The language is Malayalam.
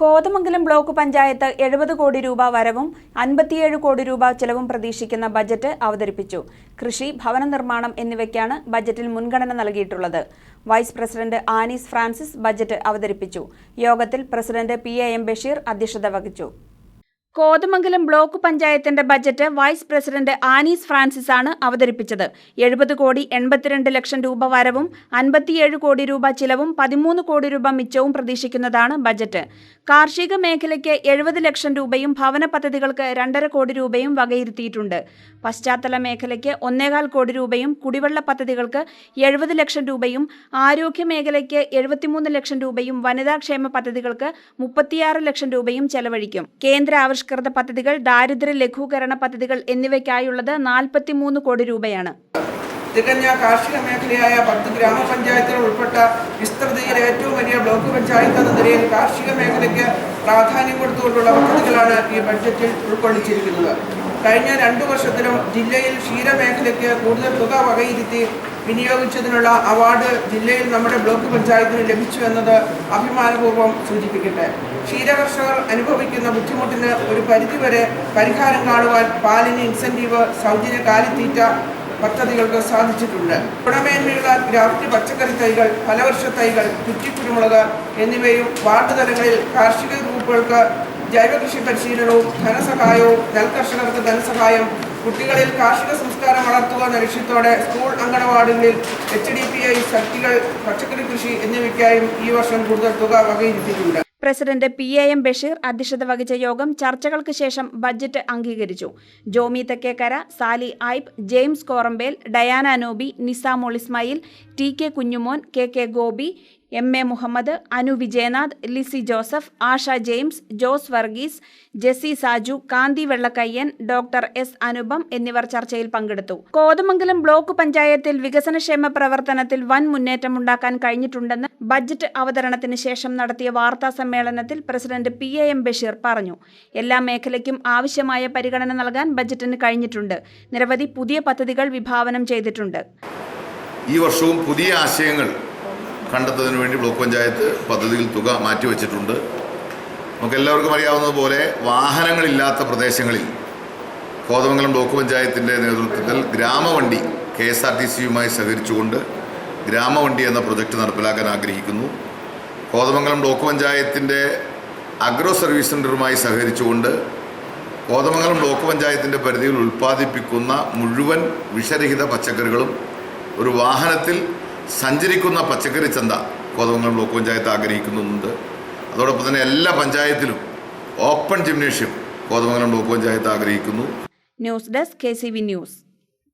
കോതമംഗലം ബ്ലോക്ക് പഞ്ചായത്ത് എഴുപത് കോടി രൂപ വരവും അൻപത്തിയേഴ് കോടി രൂപ ചെലവും പ്രതീക്ഷിക്കുന്ന ബജറ്റ് അവതരിപ്പിച്ചു. കൃഷി ഭവന നിർമ്മാണം എന്നിവയ്ക്കാണ് ബജറ്റിൽ മുൻഗണന നൽകിയിട്ടുള്ളത്. Vice president Anees Francis budget അവതരിപ്പിച്ചു. യോഗത്തിൽ president P A M Basheer അധ്യക്ഷത വഹിച്ചു. കോതമംഗലം ബ്ലോക്ക് പഞ്ചായത്തിന്റെ budget vice president Anees Francis ആണ് അവതരിപ്പിച്ചത്. എഴുപത് കോടി എൺപത്തിരണ്ട് ലക്ഷം രൂപ വരവും അൻപത്തിയേഴ് കോടി രൂപ ചിലവും പതിമൂന്ന് കോടി രൂപ മിച്ചവും പ്രതീക്ഷിക്കുന്നതാണ് ബജറ്റ്. കാർഷിക മേഖലയ്ക്ക് എഴുപത് ലക്ഷം രൂപയും ഭവന പദ്ധതികൾക്ക് രണ്ടര കോടി രൂപയും വകയിരുത്തിയിട്ടുണ്ട്. പശ്ചാത്തല മേഖലയ്ക്ക് ഒന്നേകാൽ കോടി രൂപയും കുടിവെള്ള പദ്ധതികൾക്ക് എഴുപത് ലക്ഷം രൂപയും ആരോഗ്യ മേഖലയ്ക്ക് എഴുപത്തിമൂന്ന് ലക്ഷം രൂപയും വനിതാക്ഷേമ പദ്ധതികൾക്ക് മുപ്പത്തിയാറ് ലക്ഷം രൂപയും ചെലവഴിക്കും. കേന്ദ്ര ആവിഷ്കൃത പദ്ധതികൾ ദാരിദ്ര്യ ലഘൂകരണ പദ്ധതികൾ എന്നിവയ്ക്കായുള്ളത് നാൽപ്പത്തിമൂന്ന് കോടി രൂപയാണ്. തികഞ്ഞ കാർഷിക മേഖലയായ പത്ത് ഗ്രാമപഞ്ചായത്തുകൾ ഉൾപ്പെട്ട വിസ്തൃതിയിൽ ഏറ്റവും വലിയ ബ്ലോക്ക് പഞ്ചായത്ത് എന്ന നിലയിൽ കാർഷിക മേഖലയ്ക്ക് പ്രാധാന്യം കൊടുത്തുകൊണ്ടുള്ള പദ്ധതികളാണ് ഈ ബഡ്ജറ്റിൽ ഉൾക്കൊള്ളിച്ചിരിക്കുന്നത്. കഴിഞ്ഞ രണ്ടു വർഷത്തിലും ജില്ലയിൽ ക്ഷീരമേഖലയ്ക്ക് കൂടുതൽ തുക വകയിരുത്തി വിനിയോഗിച്ചതിനുള്ള അവാർഡ് ജില്ലയിൽ നമ്മുടെ ബ്ലോക്ക് പഞ്ചായത്തിന് ലഭിച്ചു എന്നത് അഭിമാനപൂർവം സൂചിപ്പിക്കട്ടെ. ക്ഷീരകർഷകർ അനുഭവിക്കുന്ന ബുദ്ധിമുട്ടിന് ഒരു പരിധിവരെ പരിഹാരം കാണുവാൻ പാലിന് ഇൻസെന്റീവ് സൗജന്യ കാലിത്തീറ്റ പദ്ധതികൾക്ക് സാധിച്ചിട്ടുണ്ട്. ഗുണമേന്മയുള്ള ഗ്രാഫ്റ്റ് പച്ചക്കറി തൈകൾ ഫലവർഷ തൈകൾ കുറ്റിക്കുരുമുളക് എന്നിവയും വാർഡ് തലങ്ങളിൽ കാർഷിക ഗ്രൂപ്പുകൾക്ക് ജൈവകൃഷി പരിശീലനവും ധനസഹായവും നെൽകർഷകർക്ക് ധനസഹായം കുട്ടികളിൽ കാർഷിക സംസ്കാരം വളർത്തുക എന്ന ലക്ഷ്യത്തോടെ സ്കൂൾ അങ്കണവാടികളിൽ എച്ച് ഡി പി ഐ ശക്തികൾ പച്ചക്കറി കൃഷി എന്നിവയ്ക്കായും ഈ വർഷം കൂടുതൽ തുക വകയിരുത്തിയിട്ടുണ്ട്. President P A M Basheer അധ്യക്ഷത വഹിച്ച യോഗം ചർച്ചകൾക്ക് ശേഷം ബജറ്റ് അംഗീകരിച്ചു. Jomi Thekkekara Sali Aib James Korambel Diana Nobi Nisamol Ismail T K Kunjumon K K Gopi M A Muhammad Anu Vijayanath Lissy Joseph Asha James Jose Varghese Jessy Saju Kanthi Vellakkayyan doctor S Anupam എന്നിവർ ചർച്ചയിൽ പങ്കെടുത്തു. കോതമംഗലം ബ്ലോക്ക് പഞ്ചായത്തിൽ വികസനക്ഷേമ പ്രവർത്തനത്തിൽ വൻ മുന്നേറ്റമുണ്ടാക്കാൻ കഴിഞ്ഞിട്ടുണ്ടെന്ന് ബജറ്റ് അവതരണത്തിന് ശേഷം നടത്തിയ വാർത്താ സമ്മേളനത്തിൽ president P A M Basheer പറഞ്ഞു. എല്ലാ മേഖലയ്ക്കും ആവശ്യമായ പരിഗണന നൽകാൻ ബജറ്റിന് കഴിഞ്ഞിട്ടുണ്ട്. നിരവധി പുതിയ പദ്ധതികൾ വിഭാവനം ചെയ്തിട്ടുണ്ട്. ഈ വർഷവും പുതിയ ആശയങ്ങൾ കണ്ടെത്തുന്നതിന് വേണ്ടി ബ്ലോക്ക് പഞ്ചായത്ത് പദ്ധതിയിൽ തുക മാറ്റിവെച്ചിട്ടുണ്ട്. നമുക്ക് എല്ലാവർക്കും അറിയാവുന്നതുപോലെ വാഹനങ്ങളില്ലാത്ത പ്രദേശങ്ങളിൽ കോതമംഗലം ബ്ലോക്ക് പഞ്ചായത്തിന്റെ നേതൃത്വത്തിൽ Gramavandi K S R T സിയുമായി സഹകരിച്ചുകൊണ്ട് ഗ്രാമവണ്ടി എന്ന പ്രൊജക്റ്റ് നടപ്പിലാക്കാൻ ആഗ്രഹിക്കുന്നു. കോതമംഗലം ബ്ലോക്ക് പഞ്ചായത്തിന്റെ അഗ്രോ സർവീസ് സെന്ററുമായി സഹകരിച്ചുകൊണ്ട് കോതമംഗലം ബ്ലോക്ക് പഞ്ചായത്തിന്റെ പരിധിയിൽ ഉൽപ്പാദിപ്പിക്കുന്ന മുഴുവൻ വിഷരഹിത പച്ചക്കറികളും ഒരു വാഹനത്തിൽ സഞ്ചരിക്കുന്ന പച്ചക്കറി ചന്ത കോതമംഗലം ബ്ലോക്ക് പഞ്ചായത്ത് ആഗ്രഹിക്കുന്നുണ്ട്. അതോടൊപ്പം തന്നെ എല്ലാ പഞ്ചായത്തിലും open gymnasium Kothamangalam block panchayat ആഗ്രഹിക്കുന്നു. News desk K news.